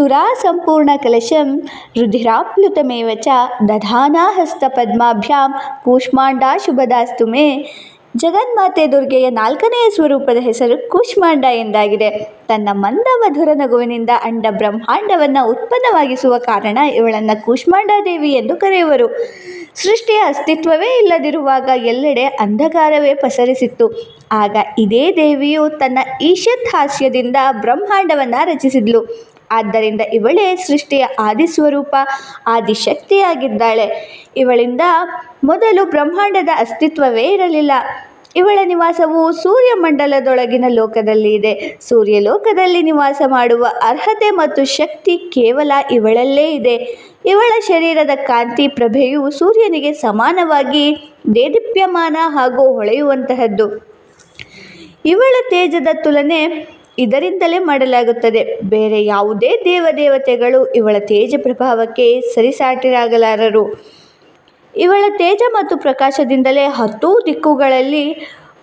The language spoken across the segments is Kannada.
ಸುರಾ ರುಧಿರಾಪ್ಲುತಮೇವ ಚ ದಧಾನಾ ಹಸ್ತಪದ್ಮಾಭ್ಯಾಂ ಕೂಷ್ಮಾಂಡಾ ಶುಭದಾಸ್ತು ಮೇ. ಜಗನ್ಮಾತೆ ದುರ್ಗೆಯ ನಾಲ್ಕನೆಯ ಸ್ವರೂಪದ ಹೆಸರು ಕೂಷ್ಮಾಂಡ ಎಂದಾಗಿದೆ. ತನ್ನ ಮಂದ ಮಧುರ ನಗುವಿನಿಂದ ಅಂಡ ಬ್ರಹ್ಮಾಂಡವನ್ನು ಉತ್ಪನ್ನವಾಗಿಸುವ ಕಾರಣ ಇವಳನ್ನು ಕೂಷ್ಮಾಂಡ ದೇವಿ ಎಂದು ಕರೆಯುವರು. ಸೃಷ್ಟಿಯ ಅಸ್ತಿತ್ವವೇ ಇಲ್ಲದಿರುವಾಗ ಎಲ್ಲೆಡೆ ಅಂಧಕಾರವೇ ಪಸರಿಸಿತ್ತು. ಆಗ ಇದೇ ದೇವಿಯು ತನ್ನ ಈಶತ್ ಹಾಸ್ಯದಿಂದ ಬ್ರಹ್ಮಾಂಡವನ್ನು ರಚಿಸಿದ್ಲು. ಆದ್ದರಿಂದ ಇವಳೇ ಸೃಷ್ಟಿಯ ಆದಿಸ್ವರೂಪ ಆದಿಶಕ್ತಿಯಾಗಿದ್ದಾಳೆ ಇವಳಿಂದ ಮೊದಲು ಬ್ರಹ್ಮಾಂಡದ ಅಸ್ತಿತ್ವವೇ ಇರಲಿಲ್ಲ. ಇವಳ ನಿವಾಸವು ಸೂರ್ಯಮಂಡಲದೊಳಗಿನ ಲೋಕದಲ್ಲಿ ಇದೆ. ಸೂರ್ಯಲೋಕದಲ್ಲಿ ನಿವಾಸ ಮಾಡುವ ಅರ್ಹತೆ ಮತ್ತು ಶಕ್ತಿ ಕೇವಲ ಇವಳಲ್ಲೇ ಇದೆ. ಇವಳ ಶರೀರದ ಕಾಂತಿ ಪ್ರಭೆಯು ಸೂರ್ಯನಿಗೆ ಸಮಾನವಾಗಿ ದೇದೀಪ್ಯಮಾನ ಹಾಗೂ ಹೊಳೆಯುವಂತಹದ್ದು. ಇವಳ ತೇಜದ ತುಲನೆ ಇದರಿಂದಲೇ ಮಾಡಲಾಗುತ್ತದೆ. ಬೇರೆ ಯಾವುದೇ ದೇವದೇವತೆಗಳು ಇವಳ ತೇಜ ಪ್ರಭಾವಕ್ಕೆ ಸರಿಸಾಟಿರಾಗಲಾರರು. ಇವಳ ತೇಜ ಮತ್ತು ಪ್ರಕಾಶದಿಂದಲೇ ಹತ್ತೂ ದಿಕ್ಕುಗಳಲ್ಲಿ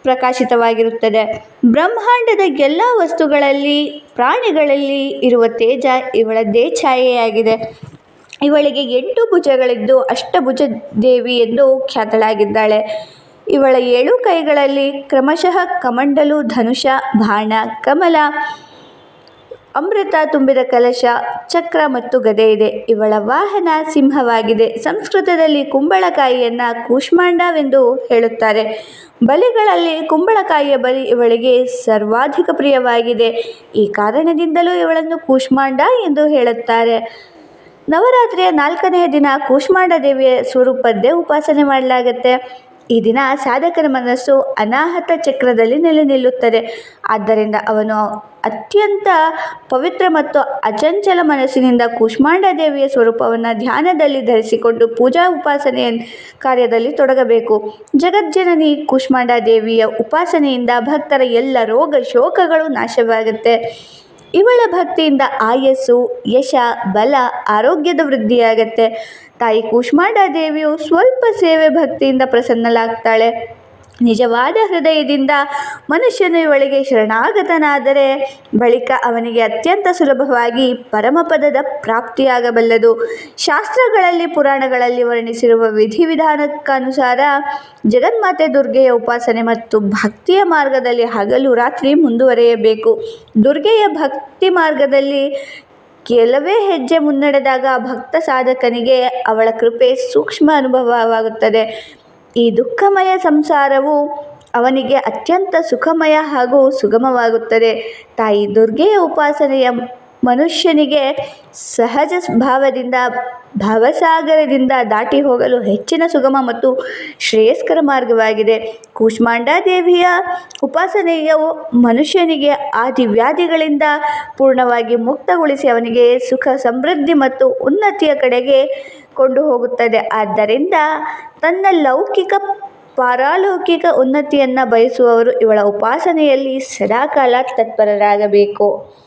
ಪ್ರಕಾಶಿತವಾಗಿರುತ್ತದೆ. ಬ್ರಹ್ಮಾಂಡದ ಎಲ್ಲ ವಸ್ತುಗಳಲ್ಲಿ, ಪ್ರಾಣಿಗಳಲ್ಲಿ ಇರುವ ತೇಜ ಇವಳದ್ದೇ ಛಾಯೆಯಾಗಿದೆ. ಇವಳಿಗೆ ಎಂಟು ಭುಜಗಳಿದ್ದು ಅಷ್ಟಭುಜ ದೇವಿ ಎಂದು ಖ್ಯಾತಳಾಗಿದ್ದಾಳೆ. ಇವಳ ಏಳು ಕೈಗಳಲ್ಲಿ ಕ್ರಮಶಃ ಕಮಂಡಲು ಧನುಷ, ಬಾಣ, ಕಮಲ ಅಮೃತ ತುಂಬಿದ ಕಲಶ, ಚಕ್ರ ಮತ್ತು ಗದೆ ಇದೆ. ಇವಳ ವಾಹನ ಸಿಂಹವಾಗಿದೆ. ಸಂಸ್ಕೃತದಲ್ಲಿ ಕುಂಬಳಕಾಯಿಯನ್ನು ಕೂಷ್ಮಾಂಡವೆಂದು ಹೇಳುತ್ತಾರೆ. ಬಲಿಗಳಲ್ಲಿ ಕುಂಬಳಕಾಯಿಯ ಬಲಿ ಇವಳಿಗೆ ಸರ್ವಾಧಿಕ ಪ್ರಿಯವಾಗಿದೆ. ಈ ಕಾರಣದಿಂದಲೂ ಇವಳನ್ನು ಕೂಷ್ಮಾಂಡ ಎಂದು ಹೇಳುತ್ತಾರೆ. ನವರಾತ್ರಿಯ ನಾಲ್ಕನೆಯ ದಿನ ಕೂಷ್ಮಾಂಡ ದೇವಿಯ ಸ್ವರೂಪದ್ದೇ ಉಪಾಸನೆ ಮಾಡಲಾಗುತ್ತೆ. ಈ ದಿನ ಸಾಧಕನ ಮನಸ್ಸು ಅನಾಹತ ಚಕ್ರದಲ್ಲಿ ನೆಲೆ ನಿಲ್ಲುತ್ತದೆ. ಆದ್ದರಿಂದ ಅವನು ಅತ್ಯಂತ ಪವಿತ್ರ ಮತ್ತು ಅಚಂಚಲ ಮನಸ್ಸಿನಿಂದ ಕೂಷ್ಮಾಂಡ ದೇವಿಯ ಸ್ವರೂಪವನ್ನು ಧ್ಯಾನದಲ್ಲಿ ಧರಿಸಿಕೊಂಡು ಪೂಜಾ ಉಪಾಸನೆಯ ಕಾರ್ಯದಲ್ಲಿ ತೊಡಗಬೇಕು. ಜಗಜ್ಜನನಿ ಕೂಷ್ಮಾಂಡ ದೇವಿಯ ಉಪಾಸನೆಯಿಂದ ಭಕ್ತರ ಎಲ್ಲ ರೋಗ ಶೋಕಗಳು ನಾಶವಾಗುತ್ತೆ. ಇವಳ ಭಕ್ತಿಯಿಂದ ಆಯಸ್ಸು ಯಶ ಬಲ ಆರೋಗ್ಯದ ವೃದ್ಧಿಯಾಗತ್ತೆ. ತಾಯಿ ಕೂಷ್ಮಾಂಡ ದೇವಿಯು ಸ್ವಲ್ಪ ಸೇವೆ ಭಕ್ತಿಯಿಂದ ಪ್ರಸನ್ನಳಾಗ್ತಾಳೆ. ನಿಜವಾದ ಹೃದಯದಿಂದ ಮನುಷ್ಯನ ಒಳಗೆ ಶರಣಾಗತನಾದರೆ ಬಳಿಕ ಅವನಿಗೆ ಅತ್ಯಂತ ಸುಲಭವಾಗಿ ಪರಮಪದದ ಪ್ರಾಪ್ತಿಯಾಗಬಲ್ಲದು. ಶಾಸ್ತ್ರಗಳಲ್ಲಿ, ಪುರಾಣಗಳಲ್ಲಿ ವರ್ಣಿಸಿರುವ ವಿಧಿವಿಧಾನಕ್ಕನುಸಾರ ಜಗನ್ಮಾತೆ ದುರ್ಗೆಯ ಉಪಾಸನೆ ಮತ್ತು ಭಕ್ತಿಯ ಮಾರ್ಗದಲ್ಲಿ ಹಗಲು ರಾತ್ರಿ ಮುಂದುವರೆಯಬೇಕು. ದುರ್ಗೆಯ ಭಕ್ತಿ ಮಾರ್ಗದಲ್ಲಿ ಕೆಲವೇ ಹೆಜ್ಜೆ ಮುನ್ನಡೆದಾಗ ಭಕ್ತ ಸಾಧಕನಿಗೆ ಅವಳ ಕೃಪೆ ಸೂಕ್ಷ್ಮ ಅನುಭವವಾಗುತ್ತದೆ. ಈ ದುಃಖಮಯ ಸಂಸಾರವು ಅವನಿಗೆ ಅತ್ಯಂತ ಸುಖಮಯ ಹಾಗೂ ಸುಗಮವಾಗುತ್ತದೆ. ತಾಯಿ ದುರ್ಗೆಯ ಉಪಾಸನೆಯ ಮನುಷ್ಯನಿಗೆ ಸಹಜ ಭಾವದಿಂದ, ಭವಸಾಗರದಿಂದ ದಾಟಿ ಹೋಗಲು ಹೆಚ್ಚಿನ ಸುಗಮ ಮತ್ತು ಶ್ರೇಯಸ್ಕರ ಮಾರ್ಗವಾಗಿದೆ. ಕೂಷ್ಮಾಂಡ ದೇವಿಯ ಉಪಾಸನೆಯು ಮನುಷ್ಯನಿಗೆ ಆದಿವ್ಯಾಧಿಗಳಿಂದ ಪೂರ್ಣವಾಗಿ ಮುಕ್ತಗೊಳಿಸಿ ಅವನಿಗೆ ಸುಖ, ಸಮೃದ್ಧಿ ಮತ್ತು ಉನ್ನತಿಯ ಕಡೆಗೆ ಕೊಂಡು ಹೋಗುತ್ತದೆ. ಆದ್ದರಿಂದ ತನ್ನ ಲೌಕಿಕ, ಪಾರಾಲೌಕಿಕ ಉನ್ನತಿಯನ್ನು ಬಯಸುವವರು ಇವಳ ಉಪಾಸನೆಯಲ್ಲಿ ಸದಾಕಾಲ ತತ್ಪರರಾಗಬೇಕು.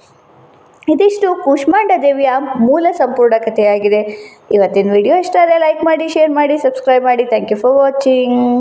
ಇದಿಷ್ಟು ಕುಷ್ಮಾಂಡ ದೇವಿಯ ಮೂಲ ಸಂಪೂರ್ಣ ಕಥೆಯಾಗಿದೆ ಇವತ್ತಿನ ವಿಡಿಯೋ ಇಷ್ಟ ಆದರೆ ಲೈಕ್ ಮಾಡಿ ಶೇರ್ ಮಾಡಿ ಸಬ್ಸ್ಕ್ರೈಬ್ ಮಾಡಿ. Thank you for watching